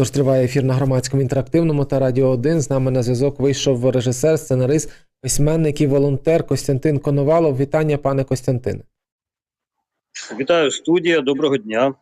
Отож, триває ефір на громадському інтерактивному та радіо 1. З нами на зв'язок вийшов режисер, сценарист, письменник і волонтер Костянтин Коновалов. Вітання, пане Костянтине. Вітаю студія, доброго дня.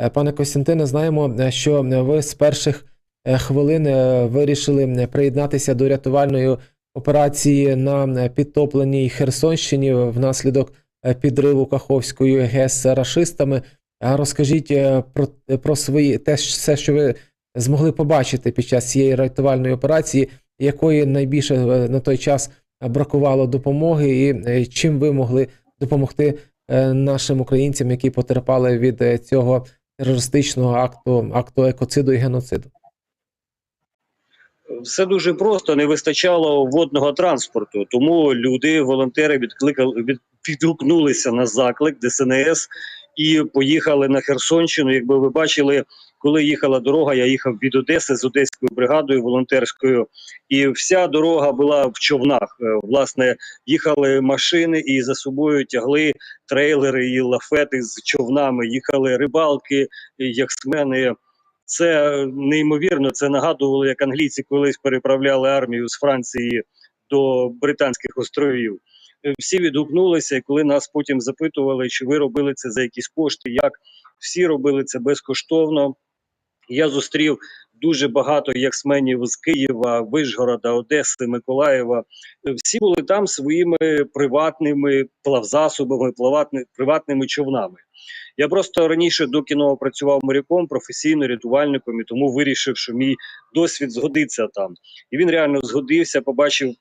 Е, Пане Костянтине, знаємо, е, що ви з перших е, хвилин вирішили приєднатися до рятувальної операції на підтопленій Херсонщині внаслідок підриву Каховської ГЕС рашистами. Розкажіть е, про, про свої те, все, що ви змогли побачити під час цієї рятувальної операції, якої найбільше е, на той час бракувало допомоги, і е, чим ви могли допомогти е, нашим українцям, які потерпали від е, цього терористичного акту, акту екоциду і геноциду. Все дуже просто, не вистачало водного транспорту, тому люди, волонтери, відкликали від, відгукнулися на заклик ДСНС і поїхали на Херсонщину. Якби ви бачили, коли їхала дорога, я їхав від Одеси з одеською бригадою волонтерською, і вся дорога була в човнах. Е, Власне, їхали машини і за собою тягли трейлери і лафети з човнами. Їхали рибалки, яхтсмени. Це неймовірно. Це нагадувало, як англійці колись переправляли армію з Франції до Британських островів. Всі відгукнулися, і коли нас потім запитували, чи ви робили це за якісь кошти, як всі робили це безкоштовно. Я зустрів дуже багато яхтсменів з Києва, Вишгорода, Одеси, Миколаєва. Всі були там своїми приватними плавзасобами, приватними човнами. Я просто раніше до кіно працював моряком, професійно рятувальником, і тому вирішив, що мій досвід згодиться там. І він реально згодився, побачив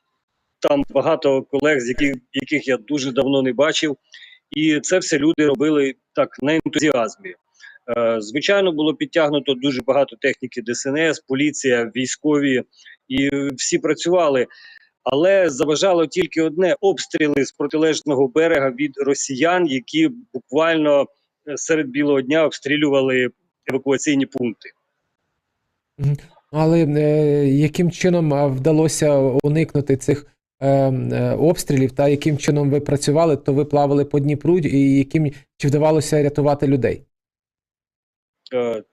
там багато колег, з яких, яких я дуже давно не бачив. І це все люди робили так на ентузіазмі. Е, звичайно, було підтягнуто дуже багато техніки ДСНС, поліція, військові, і всі працювали. Але заважало тільки одне обстріли з протилежного берега від росіян, які буквально е, серед білого дня обстрілювали евакуаційні пункти. Але е, яким чином вдалося уникнути цих обстрілів, та яким чином ви працювали, то ви плавали по Дніпру, і яким чи вдавалося рятувати людей? Е,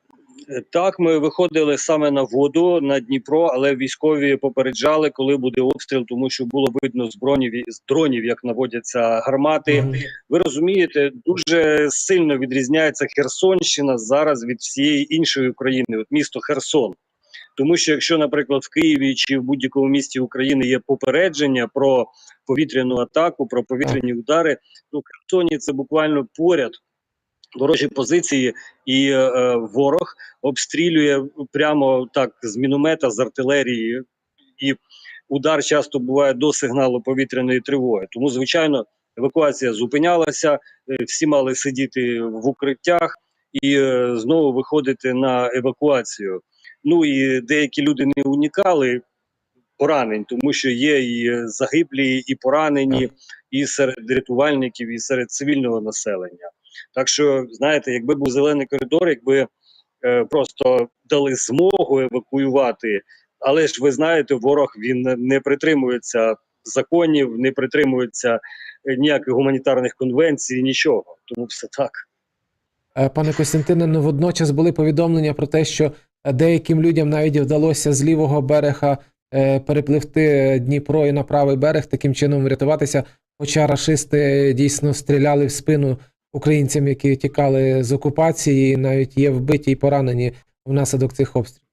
Так, ми виходили саме на воду на Дніпро, але військові попереджали, коли буде обстріл, тому що було видно з бронів з дронів, як наводяться гармати. Ви розумієте, дуже сильно відрізняється Херсонщина зараз від всієї іншої України, от місто Херсон. Тому що якщо, наприклад, в Києві чи в будь-якому місті України є попередження про повітряну атаку, про повітряні удари, в Херсоні це буквально поряд ворожі позиції, і е, е, ворог обстрілює прямо так з міномета, з артилерії, і удар часто буває до сигналу повітряної тривоги. Тому, звичайно, евакуація зупинялася, е, всі мали сидіти в укриттях і е, знову виходити на евакуацію. Ну і деякі люди не уникали поранень, тому що є і загиблі, і поранені, і серед рятувальників, і серед цивільного населення. Так що, знаєте, якби був зелений коридор, якби е, просто дали змогу евакуювати, але ж ви знаєте, ворог він не- притримується законів, не притримується е, ніяких гуманітарних конвенцій, нічого. Тому все так. Е, Пане Костянтине, ну водночас були повідомлення про те, що деяким людям навіть вдалося з лівого берега е, перепливти Дніпро і на правий берег, таким чином врятуватися. Хоча рашисти дійсно стріляли в спину українцям, які тікали з окупації, і навіть є вбиті і поранені внаслідок цих обстрілів.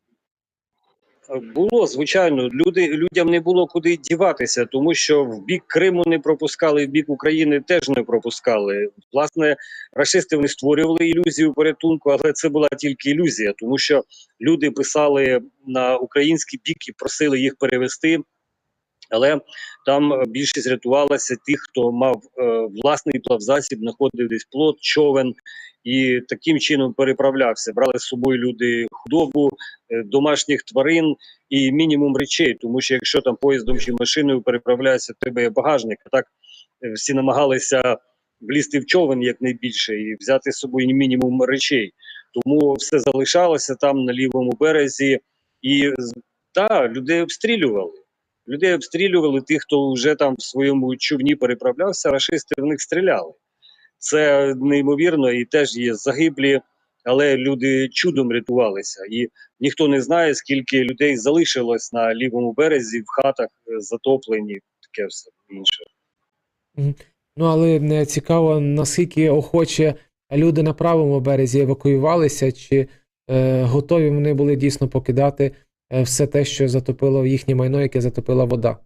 Було звичайно, люди людям не було куди діватися, тому що в бік Криму не пропускали, в бік України теж не пропускали. Власне, расисти вони створювали ілюзію порятунку, але це була тільки ілюзія, тому що люди писали на український бік і просили їх перевести. Але там е, більшість рятувалася тих, хто мав е, власний плавзасіб, знаходив десь плот, човен і таким чином переправлявся. Брали з собою люди худобу, е, домашніх тварин і мінімум речей. Тому що якщо там поїздом чи машиною переправляєшся, в тебе є багажник. А так е, всі намагалися влізти в човен якнайбільше і взяти з собою мінімум речей. Тому все залишалося там на лівому березі, і та людей обстрілювали. Людей обстрілювали тих, хто вже там в своєму човні переправлявся, рашисти в них стріляли. Це неймовірно, і теж є загиблі, але люди чудом рятувалися. І ніхто не знає, скільки людей залишилось на лівому березі в хатах е, затоплені, таке все інше. Ну, але е, цікаво, наскільки охоче люди на правому березі евакуювалися, чи е, готові вони були дійсно покидати все те, що затопило їхнє майно, яке затопила вода.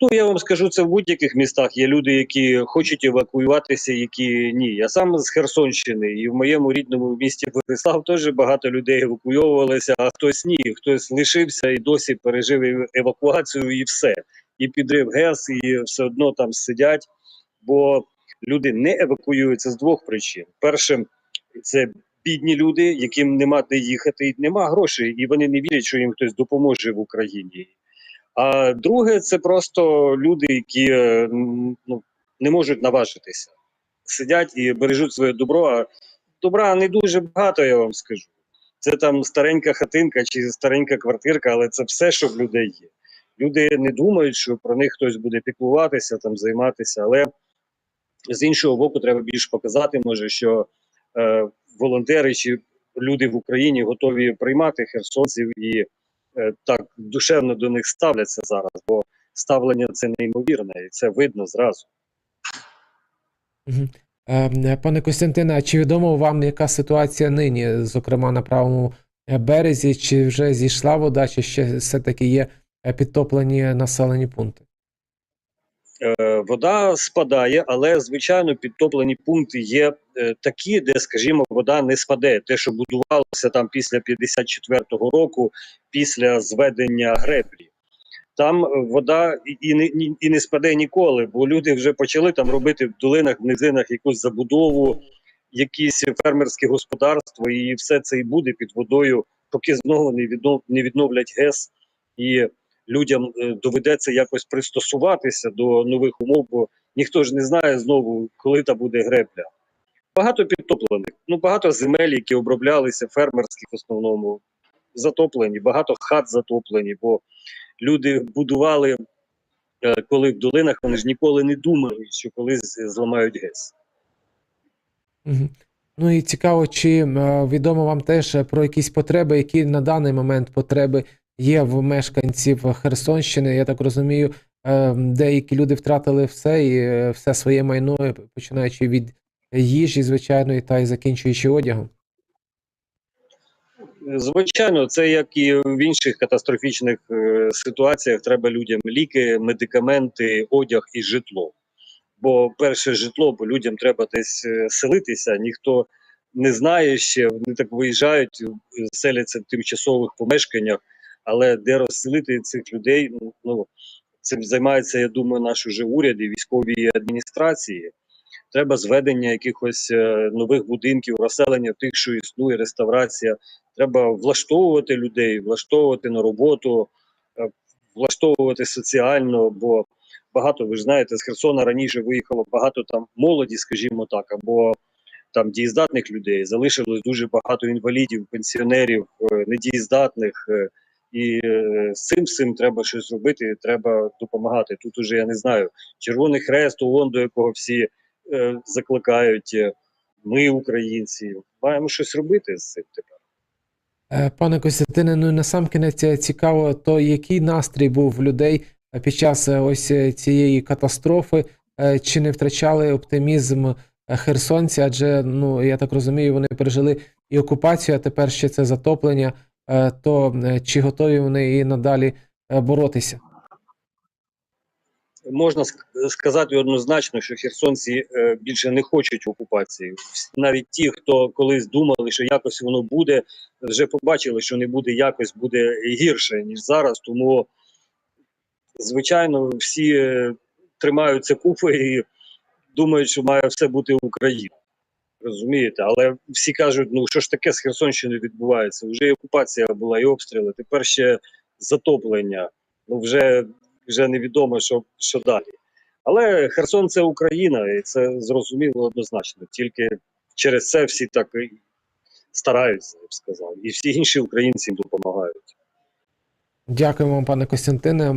Ну, я вам скажу, це в будь-яких містах є люди, які хочуть евакуюватися, які ні. Я сам з Херсонщини, і в моєму рідному місті Борислав теж багато людей евакуйовувалися, а хтось ні, хтось лишився і досі пережив евакуацію і все. І підрив ГЕС, і все одно там сидять. Бо люди не евакуюються з двох причин. Перше, це бідні люди, яким нема де їхати, нема грошей, і вони не вірять, що їм хтось допоможе в Україні. А друге, це просто люди, які е, ну, не можуть наважитися. Сидять і бережуть своє добро. А добра не дуже багато, я вам скажу. Це там старенька хатинка чи старенька квартирка, але це все, що в людей є. Люди не думають, що про них хтось буде піклуватися, там займатися. Але з іншого боку, треба більш показати, може, що е, волонтери чи люди в Україні готові приймати херсонців і е, так душевно до них ставляться зараз, бо ставлення це неймовірне, і це видно зразу. Мгм. Е, е, Пане Костянтине, а чи відомо вам, яка ситуація нині, зокрема на правому е, березі, чи вже зійшла вода, чи ще все-таки є е, підтоплені населені пункти? Е, вода спадає, але звичайно підтоплені пункти є е, такі, де, скажімо, вода не спаде. Те, що будувалося там після 54-го року, після зведення греблі. Там е, вода і, не, і не спаде ніколи, бо люди вже почали там робити в долинах, в низинах якусь забудову, якісь фермерське господарство, і все це і буде під водою, поки знову не відновлять ГЕС і людям е, доведеться якось пристосуватися до нових умов, бо ніхто ж не знає знову, коли та буде гребля. Багато підтоплених, ну багато земель, які оброблялися фермерських в основному, затоплені, багато хат затоплені, бо люди будували, е, коли в долинах вони ж ніколи не думали, що колись зламають ГЕС. Ну і цікаво, чи е, відомо вам теж е, про якісь потреби, які на даний момент потреби є в мешканців Херсонщини. Я так розумію, е, деякі люди втратили все і е, все своє майно, е, починаючи від їжі, звичайно, та й закінчуючи одягом. Звичайно, це як і в інших катастрофічних е, ситуаціях. Треба людям ліки, медикаменти, одяг і житло. Бо перше житло, бо людям треба десь селитися. Ніхто не знає ще. Вони так виїжджають, селяться в тимчасових помешканнях, але де розселити цих людей? ну, Ну цим займається, я думаю, наш уже уряд і військові адміністрації. Треба зведення якихось е, нових будинків, розселення тих, що існує, реставрація. Треба влаштовувати людей, влаштовувати на роботу, е, влаштовувати соціально, бо багато, ви ж знаєте, з Херсона раніше виїхало багато там молоді, скажімо так, або там дієздатних людей. Залишилось дуже багато інвалідів, пенсіонерів, е, недієздатних. І е, з цим всім треба щось робити, треба допомагати. Тут уже я не знаю, Червоний Хрест, ООН, до якого всі е, закликають. е, Ми, українці, маємо щось робити з цим тепер. Е, Пане Костянтине, ну і насамкінець е, цікаво, то який настрій був в людей під час ось цієї катастрофи, чи не втрачали оптимізм херсонці, адже, ну, я так розумію, вони пережили і окупацію, а тепер ще це затоплення, то е, чи готові вони і надалі е, боротися? Можна сказати однозначно, що херсонці е, більше не хочуть окупації. Навіть ті, хто колись думали, що якось воно буде, вже побачили, що не буде якось, буде гірше ніж зараз. Тому, звичайно, всі е, тримаються купи і думають, що має все бути Україна. Розумієте, але всі кажуть, ну що ж таке з Херсонщиною відбувається? Вже і окупація була, і обстріли, тепер ще затоплення. Ну вже, вже невідомо, що, що далі. Але Херсон це Україна, і це зрозуміло однозначно. Тільки через це всі так і стараються, я б сказав. І всі інші українці допомагають. Дякуємо пане Костянтине,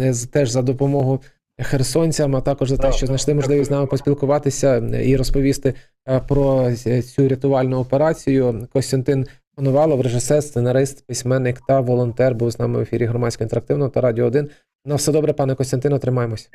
е, теж за допомогу херсонцям, а також за те, що знайшли можливість з нами поспілкуватися і розповісти е, про цю рятувальну операцію. Костянтин Коновалов, режисер, сценарист, письменник та волонтер, був з нами в ефірі громадського інтерактивного та радіо 1. На все добре, пане Костянтино, тримаємось.